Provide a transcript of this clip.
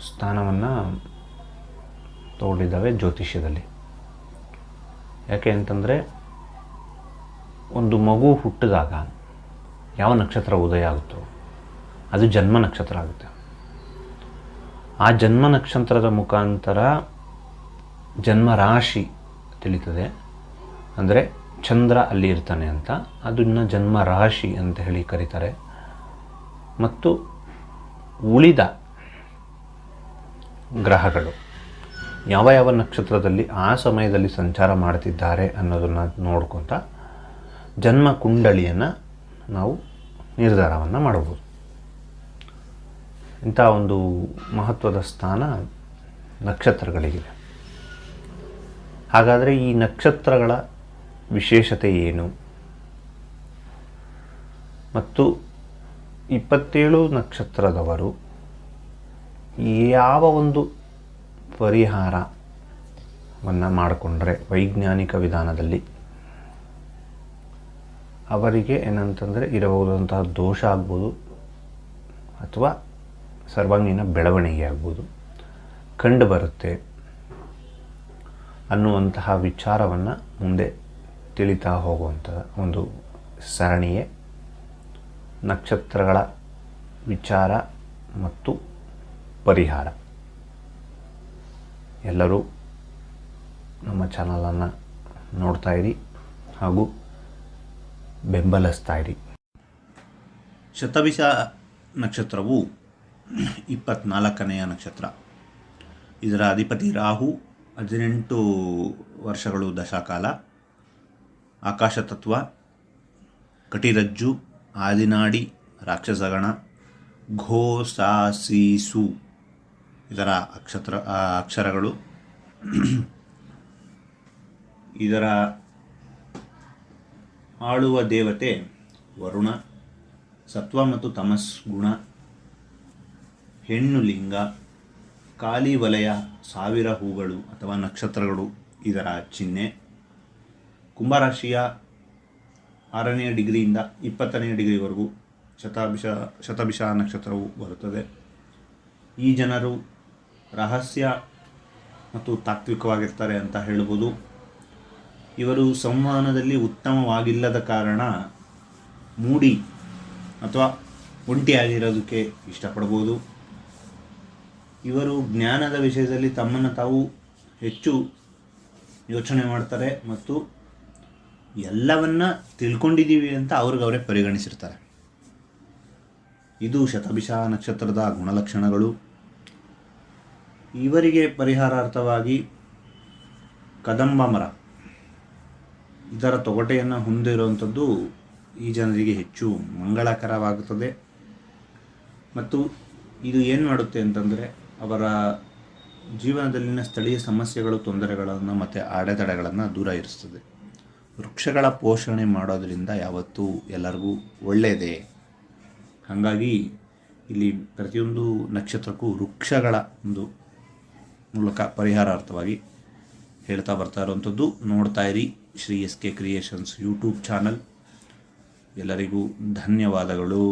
ಸ್ಥಾನವನ್ನು ತಗೊಂಡಿದ್ದಾವೆ ಜ್ಯೋತಿಷ್ಯದಲ್ಲಿ. ಯಾಕೆ ಅಂತಂದರೆ ಒಂದು ಮಗು ಹುಟ್ಟಿದಾಗ ಯಾವ ನಕ್ಷತ್ರ ಉದಯ ಆಗುತ್ತೋ ಅದು ಜನ್ಮ ನಕ್ಷತ್ರ ಆಗುತ್ತೆ. ಆ ಜನ್ಮ ನಕ್ಷತ್ರದ ಮುಖಾಂತರ ಜನ್ಮ ರಾಶಿ ತಿಳಿತದೆ. ಅಂದರೆ ಚಂದ್ರ ಅಲ್ಲಿ ಇರ್ತಾನೆ ಅಂತ ಅದನ್ನು ಜನ್ಮ ರಾಶಿ ಅಂತ ಹೇಳಿ ಕರೀತಾರೆ. ಮತ್ತು ಉಳಿದ ಗ್ರಹಗಳು. ಯಾವ ಯಾವ ನಕ್ಷತ್ರದಲ್ಲಿ ಆ ಸಮಯದಲ್ಲಿ ಸಂಚಾರ ಮಾಡ್ತಿದ್ದಾರೆ ಅನ್ನೋದನ್ನು ನೋಡ್ಕೊತ ಜನ್ಮ ಕುಂಡಳಿಯನ್ನು ನಾವು ನಿರ್ಧಾರವನ್ನು ಮಾಡಬಹುದು ಇಂಥ ಒಂದು ಮಹತ್ವದ ಸ್ಥಾನ ನಕ್ಷತ್ರಗಳಿಗಿದೆ. ಹಾಗಾದರೆ ಈ ನಕ್ಷತ್ರಗಳ ವಿಶೇಷತೆ ಏನು? ಮತ್ತು ಇಪ್ಪತ್ತೇಳು ನಕ್ಷತ್ರದವರು ಯಾವ ಒಂದು ಪರಿಹಾರವನ್ನು ಮಾಡಿಕೊಂಡ್ರೆ ವೈಜ್ಞಾನಿಕ ವಿಧಾನದಲ್ಲಿ ಅವರಿಗೆ ಏನಂತಂದರೆ ಇರಬಹುದಂತಹ ದೋಷ ಆಗ್ಬೋದು ಅಥವಾ ಸರ್ವಾಂಗೀಣ ಬೆಳವಣಿಗೆ ಆಗ್ಬೋದು. ಕಂಡು ಬರುತ್ತೆ ಅನ್ನುವಂತಹ ವಿಚಾರವನ್ನು ಮುಂದೆ ತಿಳಿತಾ ಹೋಗುವಂಥ ಒಂದು ಸರಣಿಯೇ ನಕ್ಷತ್ರಗಳ ವಿಚಾರ ಮತ್ತು ಪರಿಹಾರ. ಎಲ್ಲರೂ ನಮ್ಮ ಚಾನಲನ್ನು ನೋಡ್ತಾ ಇರಿ ಹಾಗೂ ಬೆಂಬಲಿಸ್ತಾ ಇರಿ. ಶತಭಿಷ ನಕ್ಷತ್ರವು ಇಪ್ಪತ್ನಾಲ್ಕನೆಯ ನಕ್ಷತ್ರ. ಇದರ ಅಧಿಪತಿ ರಾಹು ಹದಿನೆಂಟು ವರ್ಷಗಳು ದಶಾಕಾಲ. ಆಕಾಶ ತತ್ವ, ಕಟಿರಜ್ಜು, ಆದಿನಾಡಿ, ರಾಕ್ಷಸಗಣ ಘೋ ಇದರ ಅಕ್ಷತ್ರ ಅಕ್ಷರಗಳು. ಇದರ ಆಳುವ ದೇವತೆ ವರುಣ, ಸತ್ವ ಮತ್ತು ತಮಸ್ ಗುಣ, ಹೆಣ್ಣು ಲಿಂಗ, ಕಾಲಿ ವಲಯ, ಸಾವಿರ ಹೂಗಳು ಅಥವಾ ನಕ್ಷತ್ರಗಳು, ಇದರ ಚಿಹ್ನೆ. ಕುಂಭರಾಶಿಯ ಆರನೆಯ ಡಿಗ್ರಿಯಿಂದ ಇಪ್ಪತ್ತನೆಯ ಡಿಗ್ರಿವರೆಗೂ ಶತಾಭಿಷ, ಶತಭಿಷ ನಕ್ಷತ್ರವು ಬರುತ್ತದೆ. ಈ ಜನರು ರಹಸ್ಯ ಮತ್ತು ತಾತ್ವಿಕವಾಗಿರ್ತಾರೆ ಅಂತ ಹೇಳ್ಬೋದು. ಇವರು ಸಂವಹನದಲ್ಲಿ ಉತ್ತಮವಾಗಿಲ್ಲದ ಕಾರಣ ಮೂಡಿ ಅಥವಾ ಒಂಟಿಯಾಗಿರೋದಕ್ಕೆ ಇಷ್ಟಪಡ್ಬೋದು. ಇವರು ಜ್ಞಾನದ ವಿಷಯದಲ್ಲಿ ತಮ್ಮನ್ನು ತಾವು ಹೆಚ್ಚು ಯೋಚನೆ ಮಾಡ್ತಾರೆ ಮತ್ತು ಎಲ್ಲವನ್ನ ತಿಳ್ಕೊಂಡಿದ್ದೀವಿ ಅಂತ ಅವ್ರಿಗವರೇ ಪರಿಗಣಿಸಿರ್ತಾರೆ. ಇದು ಶತಭಿಷ ನಕ್ಷತ್ರದ ಗುಣಲಕ್ಷಣಗಳು. ಇವರಿಗೆ ಪರಿಹಾರಾರ್ಥವಾಗಿ ಕದಂಬ ಮರ. ಇದರ ತೊಗಟೆಯನ್ನು ಹೊಂದಿರುವಂಥದ್ದು ಈ ಜನರಿಗೆ ಹೆಚ್ಚು ಮಂಗಳಕರವಾಗುತ್ತದೆ. ಮತ್ತು ಇದು ಏನು ಮಾಡುತ್ತೆ ಅಂತಂದರೆ ಅವರ ಜೀವನದಲ್ಲಿನ ಸ್ಥಳೀಯ ಸಮಸ್ಯೆಗಳು, ತೊಂದರೆಗಳನ್ನು ಮತ್ತು ಅಡೆತಡೆಗಳನ್ನು ದೂರ ಇರಿಸ್ತದೆ. ವೃಕ್ಷಗಳ ಪೋಷಣೆ ಮಾಡೋದರಿಂದ ಯಾವತ್ತೂ ಎಲ್ಲರಿಗೂ ಒಳ್ಳೆಯದೇ ಹಾಗಾಗಿ ಇಲ್ಲಿ ಪ್ರತಿಯೊಂದು ನಕ್ಷತ್ರಕ್ಕೂ ವೃಕ್ಷಗಳ ಒಂದು ಮೂಲಕ ಪರಿಹಾರಾರ್ಥವಾಗಿ ಹೇಳ್ತಾ ಬರ್ತಾ ಇರುವಂಥದ್ದು. ನೋಡ್ತಾ ಇರಿ Shri S K creations YouTube channel. ಎಲ್ಲರಿಗೂ ಧನ್ಯವಾದಗಳು.